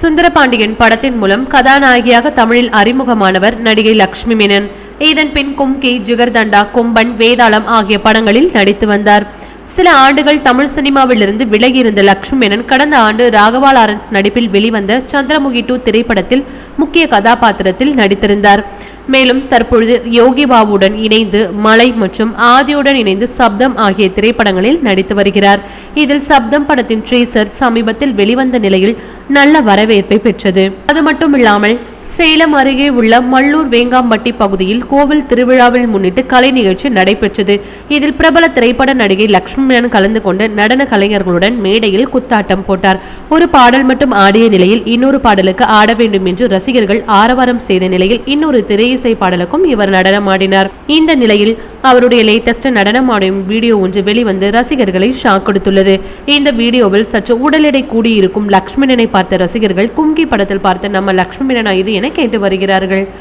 சுந்தரபாண்டியன் படத்தின் மூலம் கதாநாயகியாக தமிழில் அறிமுகமானவர் நடிகை லக்ஷ்மி மேனன். இதன் பின் கும்கி ஜிகர்தண்டா கும்பன் வேதாளம் ஆகிய படங்களில் நடித்து வந்தார். சில ஆண்டுகள் தமிழ் சினிமாவிலிருந்து விலகியிருந்த லக்ஷ்மி மேனன் கடந்த ஆண்டு ராகவா லாரன்ஸ் நடிப்பில் வெளிவந்த சந்திரமுகி டூ திரைப்படத்தில் முக்கிய கதாபாத்திரத்தில் நடித்திருந்தார். மேலும் தற்பொழுது யோகி பாபுடன் இணைந்து மலை மற்றும் ஆதியுடன் இணைந்து சப்தம் ஆகிய திரைப்படங்களில் நடித்து வருகிறார். இதில் சப்தம் படத்தின் ட்ரீசர் சமீபத்தில் வெளிவந்த நிலையில் நல்ல வரவேற்பை பெற்றது. அது மட்டும் இல்லாமல் சேலம் அருகே உள்ள மல்லூர் வேங்காம்பட்டி பகுதியில் கோவில் திருவிழாவில் முன்னிட்டு கலை நிகழ்ச்சி நடைபெற்றது. இதில் பிரபல திரைப்பட நடிகை லக்ஷ்மணன் கலந்து கொண்டு நடன கலைஞர்களுடன் மேடையில் குத்தாட்டம் போட்டார். ஒரு பாடல் மட்டும் ஆடிய நிலையில் இன்னொரு பாடலுக்கு ஆட வேண்டும் என்று ரசிகர்கள் ஆரவாரம் செய்த நிலையில் இன்னொரு திரையிசை பாடலுக்கும் இவர் நடனமாடினார். இந்த நிலையில் அவருடைய லேட்டஸ்ட் நடனமாடும் வீடியோ ஒன்று வெளிவந்து ரசிகர்களை ஷாக் கொடுத்துள்ளது. இந்த வீடியோவில் சற்று உடல் எடை கூடியிருக்கும் லக்ஷ்மணனை பார்த்த ரசிகர்கள் கும்கி படத்தில் பார்த்த நம்ம லக்ஷ்மணனா இது என கேட்டு வருகிறார்கள்.